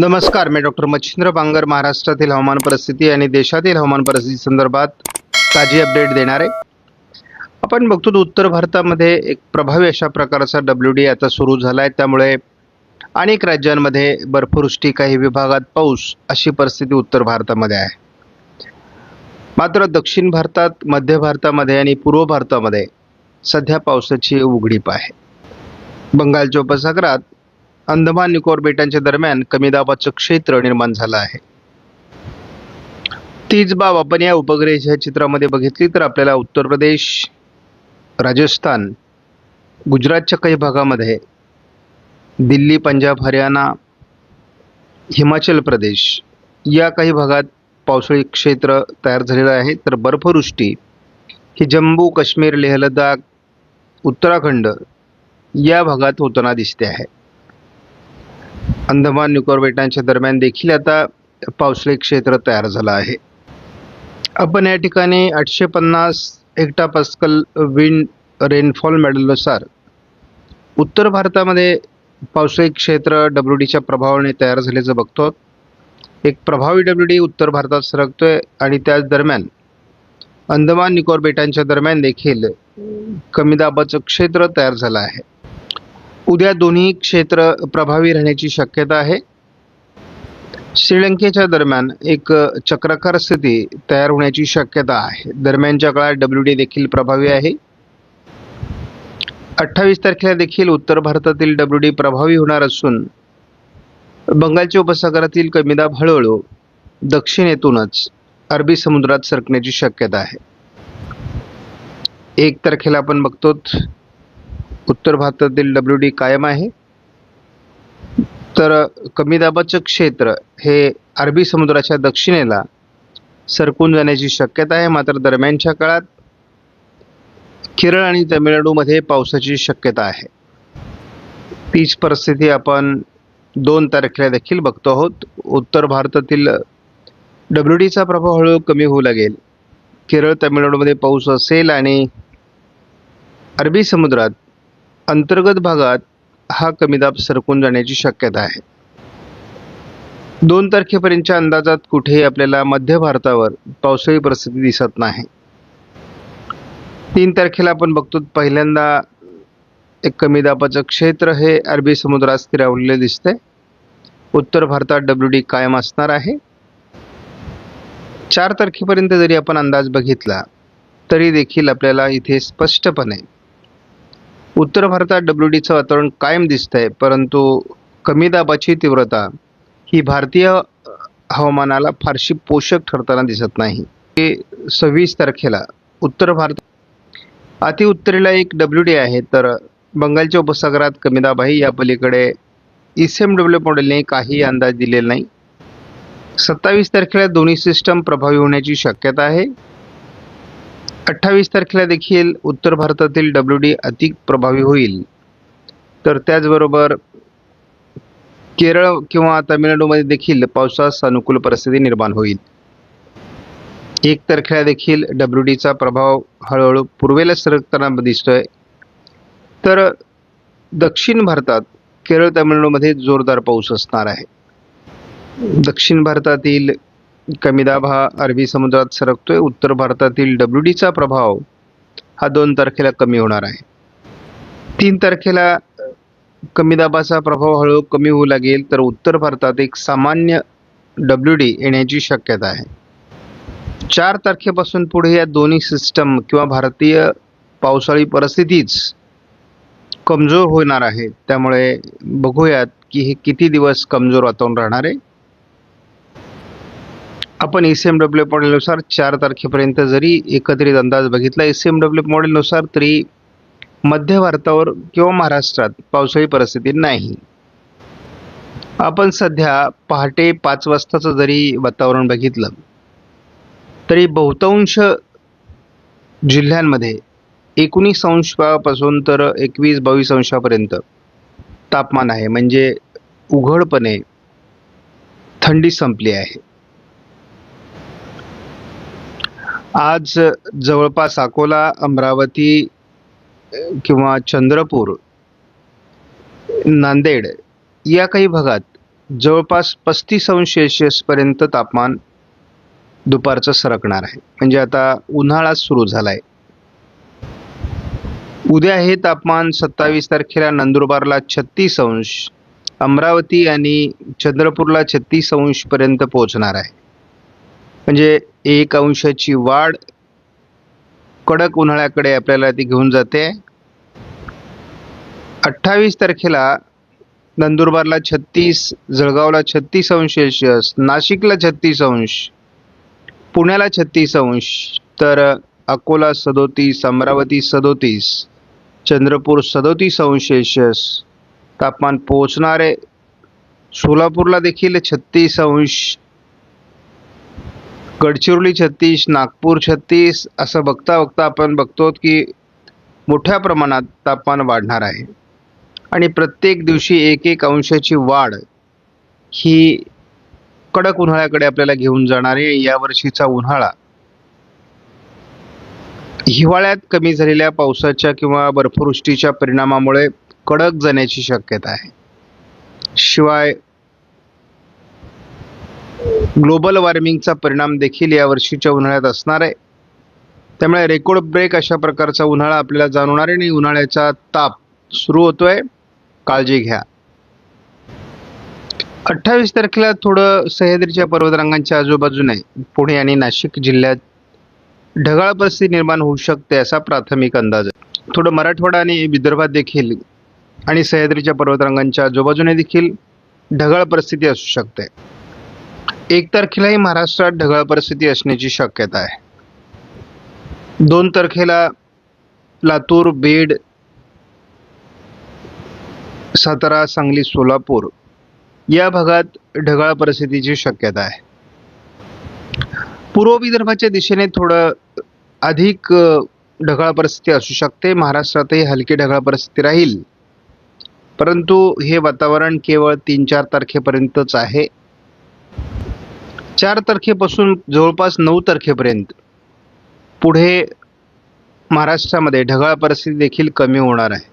नमस्कार मी डॉक्टर मच्छिंद्र बांगर महाराष्ट्रातील हवामान परिस्थिती आणि देशातील हवामान परिस्थिती संदर्भात ताजी अपडेट देणार. आहे आपण बघतो तर उत्तर भारतामध्ये एक प्रभावी अशा प्रकारचा डब्ल्यू डी आता सुरू झाला आहे त्यामुळे अनेक राज्यांमध्ये बर्फवृष्टी काही विभागात पाऊस अशी परिस्थिती उत्तर भारतामध्ये आहे. मात्र दक्षिण भारतात मध्य भारतामध्ये आणि पूर्व भारतामध्ये सध्या पावसाची उघडीप आहे. बंगालच्या उपसागरात अंदमान निकोबार बेटांच्या दरम्यान कमी दाबाचं क्षेत्र निर्माण झालं आहे. तीच बाब आपण या उपग्रहाच्या चित्रामध्ये बघितली तर आपल्याला उत्तर प्रदेश राजस्थान गुजरातच्या काही भागामध्ये दिल्ली पंजाब हरियाणा हिमाचल प्रदेश या काही भागात पावसाळी क्षेत्र तयार झालेलं आहे. तर बर्फवृष्टी ही जम्मू काश्मीर लेह लडाख उत्तराखंड या भागात होताना दिसते आहे. अंदमान निकोबार बेटांच्या दरम्यान देखील आता पावसाळी क्षेत्र तयार झालं आहे. आपण या ठिकाणी आठशे पन्नास हेक्टा पस्कल विंड रेनफॉल मॉडेलनुसार उत्तर भारतामध्ये पावसाळी क्षेत्र डब्ल्यू डीच्या प्रभावाने तयार झाल्याचं बघतो. एक प्रभावी डब्ल्यू डी उत्तर भारतात सरकतोय आणि त्याच दरम्यान अंदमान निकोबार बेटांच्या दरम्यान देखील कमी दाबाचं क्षेत्र तयार झालं आहे. उद्या दोन्ही क्षेत्र प्रभावी राहण्याची शक्यता आहे. श्रीलंकेच्या दरम्यान एक चक्राकार स्थिती तयार होण्याची शक्यता आहे. दरम्यानच्या काळात डब्ल्यू डी देखील प्रभावी आहे. अठ्ठावीस तारखेला देखील उत्तर भारतातील डब्ल्यू डी प्रभावी होणार असून बंगालच्या उपसागरातील कमी दाब हळूहळू दक्षिणेतूनच अरबी समुद्रात सरकण्याची शक्यता आहे. एक तारखेला आपण बघतो उत्तर भारतातील डब्ल्यू डी कायम आहे. तर कमी दाबाचं क्षेत्र हे अरबी समुद्राच्या दक्षिणेला सरकून जाण्याची शक्यता आहे मात्र दरम्यानच्या काळात केरळ आणि तामिळनाडूमध्ये पावसाची शक्यता आहे. तीच परिस्थिती आपण दोन तारखेला देखील बघतो आहोत. उत्तर भारतातील डब्ल्यू डीचा प्रभाव हळूहळू कमी होऊ लागेल. केरळ तामिळनाडूमध्ये पाऊस असेल आणि अरबी समुद्रात अंतर्गत भागात हा कमी दाब सरकून जाण्याची शक्यता आहे. दोन तारखेपर्यंतच्या अंदाजात कुठेही आपल्याला मध्य भारतावर पावसाळी परिस्थिती दिसत नाही. तीन तारखेला आपण बघतो पहिल्यांदा एक कमी दाबाचं क्षेत्र हे अरबी समुद्रात स्थिरावलेले दिसतंय. उत्तर भारतात डब्ल्यू डी कायम असणार आहे. चार तारखेपर्यंत जरी आपण अंदाज बघितला तरी देखील आपल्याला इथे स्पष्टपणे उत्तर भारतात डब्ल्यू डीचं वातावरण कायम दिसतंय परंतु कमी दाबाची तीव्रता ही भारतीय हवामानाला फारशी पोषक ठरताना दिसत नाही. ते सव्वीस तारखेला उत्तर भारत अति उत्तरेला एक डब्ल्यू डी आहे तर बंगालच्या उपसागरात कमी दाब आहे. या पलीकडे एस एम डब्ल्यू मॉडेलने काही अंदाज दिलेला नाही. सत्तावीस तारखेला दोन्ही सिस्टम प्रभावी होण्याची शक्यता आहे. अठ्ठावीस तारखेला देखील उत्तर भारतातील डब्ल्यू डी अधिक प्रभावी होईल. तर त्याचबरोबर केरळ किंवा तामिळनाडूमध्ये देखील पावसास अनुकूल परिस्थिती निर्माण होईल. एक तारखेला देखील डब्ल्यू डीचा प्रभाव हळूहळू पूर्वेला सरकताना दिसतोय. तर दक्षिण भारतात केरळ तामिळनाडूमध्ये जोरदार पाऊस असणार आहे. दक्षिण भारतातील कमी दाब हा अरबी समुद्रात सरकतोय. उत्तर भारतातील डब्ल्यू डीचा प्रभाव हा दोन तारखेला कमी होणार आहे. तीन तारखेला कमी दाबाचा प्रभाव हळूहळू कमी होऊ लागेल तर उत्तर भारतात एक सामान्य डब्ल्यू डी येण्याची शक्यता आहे. चार तारखेपासून पुढे या दोन्ही सिस्टम किंवा भारतीय पावसाळी परिस्थितीच कमजोर होणार आहे. त्यामुळे बघूयात की हे किती दिवस कमजोर वातावरण राहणार आहे. आपण एस एम डब्ल्यू मॉडेलनुसार चार तारखेपर्यंत जरी एकत्रित अंदाज बघितला एस एम डब्ल्यू मॉडेलनुसार तरी मध्य भारतावर किंवा महाराष्ट्रात पावसाळी परिस्थिती नाही. आपण सध्या पहाटे पाच वाजताचं जरी वातावरण बघितलं तरी बहुतांश जिल्ह्यांमध्ये एकोणीस अंशापासून तर एकवीस बावीस अंशापर्यंत तापमान आहे. म्हणजे उघडपणे थंडी संपली आहे. आज जवळपास अकोला अमरावती किंवा चंद्रपूर नांदेड या काही भागात जवळपास पस्तीस अंश सेल्शियसपर्यंत तापमान दुपारचं सरकणार आहे. म्हणजे आता उन्हाळा सुरू झाला आहे उद्या हे तापमान सत्तावीस तारखेला नंदुरबारला छत्तीस अंश अमरावती आणि चंद्रपूरला छत्तीस अंशपर्यंत पोहोचणार आहे. म्हणजे एक अंशाची वाढ कडक उन्हाळ्याकडे आपल्याला ती घेऊन जाते. अठ्ठावीस तारखेला नंदुरबारला छत्तीस जळगावला छत्तीस अंश सेल्सिअस नाशिकला छत्तीस अंश पुण्याला छत्तीस अंश तर अकोला सदोतीस अमरावती सदोतीस चंद्रपूर सदोतीस अंश सेल्सिअस तापमान पोहोचणारे सोलापूरला देखील छत्तीस अंश गडचिरोली छत्तीस नागपूर छत्तीस असं बघता बघता आपण बघतो की मोठ्या प्रमाणात तापमान वाढणार आहे. आणि प्रत्येक दिवशी एक एक अंशाची वाढ ही कडक उन्हाळ्याकडे आपल्याला घेऊन जाणारी यावर्षीचा उन्हाळा हिवाळ्यात कमी झालेल्या पावसाच्या किंवा बर्फवृष्टीच्या परिणामामुळे कडक जाण्याची शक्यता आहे. शिवाय ग्लोबल वॉर्मिंगचा परिणाम देखील या वर्षीच्या उन्हाळ्यात असणार आहे. त्यामुळे रेकॉर्ड ब्रेक अशा प्रकारचा उन्हाळा आपल्याला जाणवणार आहे आणि उन्हाळ्याचा ताप सुरू होतोय. काळजी घ्या. अठ्ठावीस तारखेला थोडं सह्याद्रीच्या पर्वतरांगांच्या आजूबाजूने पुणे आणि नाशिक जिल्ह्यात ढगाळ परिस्थिती निर्माण होऊ शकते असा प्राथमिक अंदाज आहे. थोडं मराठवाडा आणि विदर्भात देखील आणि सह्याद्रीच्या पर्वतरांगांच्या आजूबाजूने देखील ढगाळ परिस्थिती असू शकते. एक तारखेलाही महाराष्ट्रात ढगाळ परिस्थिती असण्याची शक्यता आहे. दोन तारखेला लातूर बीड सातारा सांगली सोलापूर या भागात ढगाळ परिस्थितीची शक्यता आहे. पूर्व विदर्भाच्या दिशेने थोडं अधिक ढगाळ परिस्थिती असू शकते. महाराष्ट्रातही हलकी ढगाळ परिस्थिती राहील. परंतु हे वातावरण केवळ तीन चार तारखेपर्यंतच आहे. चार तारखेपासून जवळपास नऊ तारखेपर्यंत पुढे महाराष्ट्रामध्ये ढगाळ परिस्थिती देखील कमी होणार आहे.